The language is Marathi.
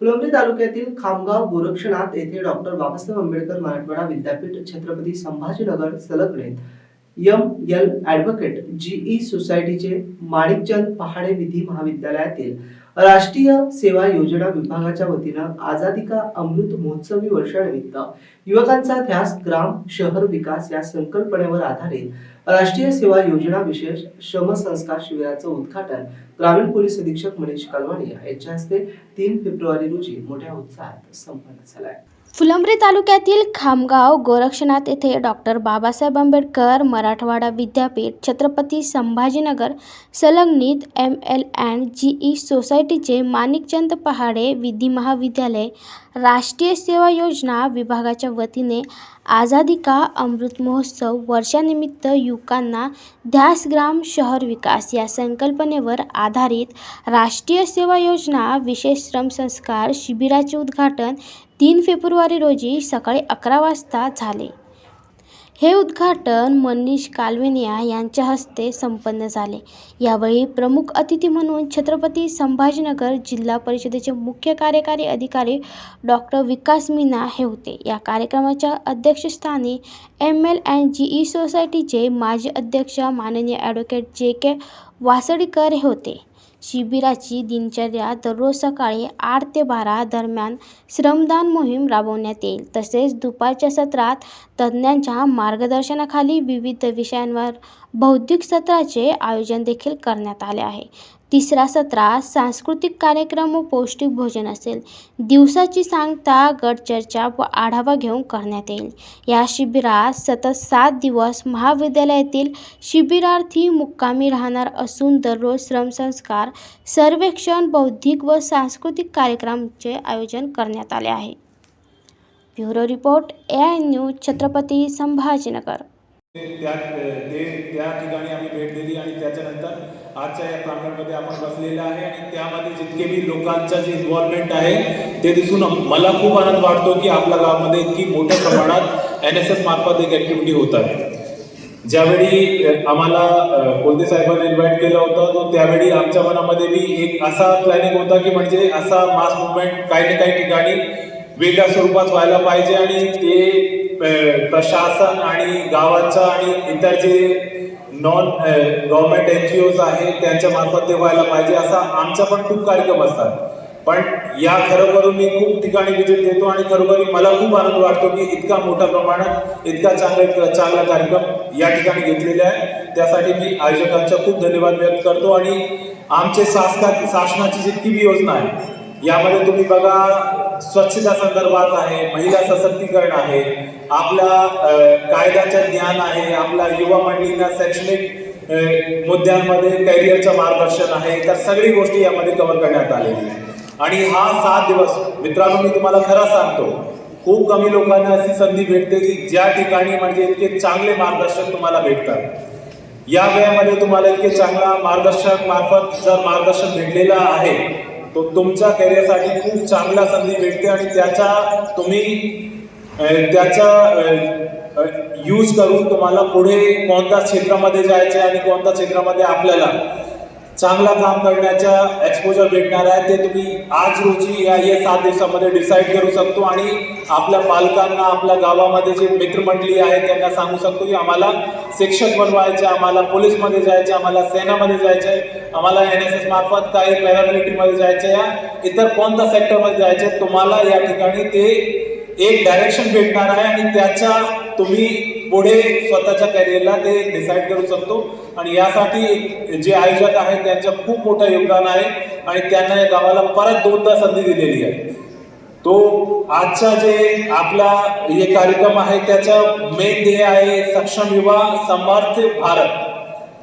फुलंब्री तालुक्यातील खामगाव गोरक्षनाथ येथे डॉक्टर बाबासाहेब आंबेडकर मराठवाडा विद्यापीठ छत्रपती संभाजीनगर संलग्नित M L advocate G E सोसायटीचे माणिकचंद पहाडे विधी महाविद्यालयातील राष्ट्रीय सेवा योजना विभागाच्या वतीनं आजादी का अमृत महोत्सवी वर्षानिमित्त युवकांचा ध्यास ग्राम शहर विकास या संकल्पनेवर आधारित राष्ट्रीय सेवा योजना विशेष श्रमसंस्कार शिबिराचं उद्घाटन ग्रामीण पोलीस अधीक्षक मनीष कालवाडिया यांच्या हस्ते तीन फेब्रुवारी रोजी मोठ्या उत्साहात संपन्न झालाय फुलंब्री तालुक्यातील खामगाव गोरक्षनाथ येथे डॉक्टर बाबासाहेब आंबेडकर मराठवाडा विद्यापीठ छत्रपती संभाजीनगर संलग्नित M L and G E सोसायटीचे माणिकचंद पहाडे विधी महाविद्यालय राष्ट्रीय सेवा योजना विभागाच्या वतीने आझादी का अमृत महोत्सव वर्षानिमित्त युवकांना ध्यास ग्राम शहर विकास या संकल्पनेवर आधारित राष्ट्रीय सेवा योजना विशेष श्रमसंस्कार शिबिराचे उद्घाटन तीन फेब्रुवारी रोजी सकाळी अकरा वाजता झाले. हे उद्घाटन मनीष कालवेनिया यांच्या हस्ते संपन्न झाले. यावेळी प्रमुख अतिथी म्हणून छत्रपती संभाजीनगर जिल्हा परिषदेचे मुख्य कार्यकारी अधिकारी डॉक्टर विकास मीना हे होते. या कार्यक्रमाच्या अध्यक्षस्थानी M L and G E सोसायटीचे माजी अध्यक्ष माननीय ॲडव्होकेट जे के वासडीकर हे होते. शिबिराची दिनचर्या दररोज सकाळी आठ ते बारा दरम्यान श्रमदान मोहीम राबवण्यात येईल. तसेच दुपारच्या सत्रात तज्ज्ञांच्या मार्गदर्शनाखाली विविध विषयांवर बौद्धिक सत्राचे आयोजन देखील करण्यात आले आहे. तिसरा सत्रात सांस्कृतिक कार्यक्रम व पौष्टिक भोजन असेल. दिवसाची सांगता गटचर्चा व आढावा घेऊन करण्यात येईल. या शिबिरात सतत सात दिवस महाविद्यालयातील शिबिरार्थी मुक्कामी राहणार असून दररोज श्रमसंस्कार सर्वेक्षण बौद्धिक व सांस्कृतिक कार्यक्रमाचे आयोजन करण्यात आले आहे. Bureau report A I news Chhatrapati Sambhajinagar. त्या ते त्या ठिकाणी आम्ही भेट दिली आणि त्याच्यानंतर आजच्या या प्रांगणमध्ये आपण बसलेलं आहे आणि त्यामध्ये जितके बी लोकांचं जे इन्व्हॉल्वमेंट आहे ते दिसून मला खूप आनंद वाटतो की आपल्या गावामध्ये इतकी मोठ्या प्रमाणात एन एस एस मार्फत एक ॲक्टिव्हिटी होत आहे. ज्यावेळी आम्हाला कोलते साहेबांनी इन्व्हाइट केलं होतं तो त्यावेळी आमच्या मनामध्ये बी एक असा प्लॅनिंग होता की म्हणजे असा मास मुवमेंट काही ना काही ठिकाणी वेगळ्या स्वरूपात व्हायला पाहिजे आणि ते प्रशासन आणि गावाचा आणि इतर जे non government N G Os आहेत त्यांच्या मार्फत ते व्हायला पाहिजे असा आमचा पण खूप कार्यक्रम असतात. पण या खरोखरून मी खूप ठिकाणी विजिट देतो आणि खरोखरी मला खूप आनंद वाटतो की इतका मोठ्या प्रमाणात इतका चांगला चांगला कार्यक्रम या ठिकाणी घेतलेला आहे. त्यासाठी मी आयोजकांचा खूप धन्यवाद व्यक्त करतो आणि आमचे शासका शासनाची जितकी बी योजना आहे यामध्ये तुम्ही बघा स्वच्छता संदर्भात आहे महिला सशक्तीकरण आहे आपल्या कायद्याचं ज्ञान आहे आपल्या युवा मंडळींना शैक्षणिक मुद्द्यांमध्ये कॅरियरचं मार्गदर्शन आहे तर सगळी गोष्टी यामध्ये कव्हर करण्यात आलेली आहे. आणि हा सात दिवस मित्रांनो मी तुम्हाला खरं सांगतो खूप कमी लोकांना अशी संधी भेटते की ज्या ठिकाणी म्हणजे इतके चांगले मार्गदर्शक तुम्हाला भेटतात. या वेळामध्ये तुम्हाला इतके चांगला मार्गदर्शक मार्फत जर मार्गदर्शन भेटलेलं आहे तो तुमच्या करिअरसाठी खूप चांगला संधी भेटते आणि त्याचा तुम्ही त्याचा यूज करून तुम्हाला पुढे कोणत्या क्षेत्रामध्ये जायचे आणि कोणत्या क्षेत्रामध्ये आपल्याला चांगला काम करण्याचा एक्सपोजर भेटणार आहे ते तुम्ही आज रोजी या या सात दिवसामध्ये डिसाईड करू शकतो आणि आपल्या पालकांना आपल्या गावामध्ये जे मित्रमंडळी आहेत त्यांना सांगू शकतो की आम्हाला शिक्षक बनवायचे आम्हाला पोलीसमध्ये जायचे आम्हाला सेनामध्ये जायचे आम्हाला एन एस एस मार्फत काही पॅरामिलिटरीमध्ये जायचे या इतर कोणत्या सेक्टरमध्ये जायचे तुम्हाला या ठिकाणी ते एक डायरेक्शन भेटणार आहे आणि त्याच्या तुम्ही पुढे स्वतःच्या कॅरियरला ते डिसाईड करू शकतो. आणि यासाठी जे आयोजक आहेत त्यांचं खूप मोठं योगदान आहे आणि त्यांना या गावाला परत दोनदा संधी दिलेली आहे. तो आजचा जे आपला हे कार्यक्रम आहे त्याचा मेन ध्येय आहे सक्षम युवा समर्थ भारत.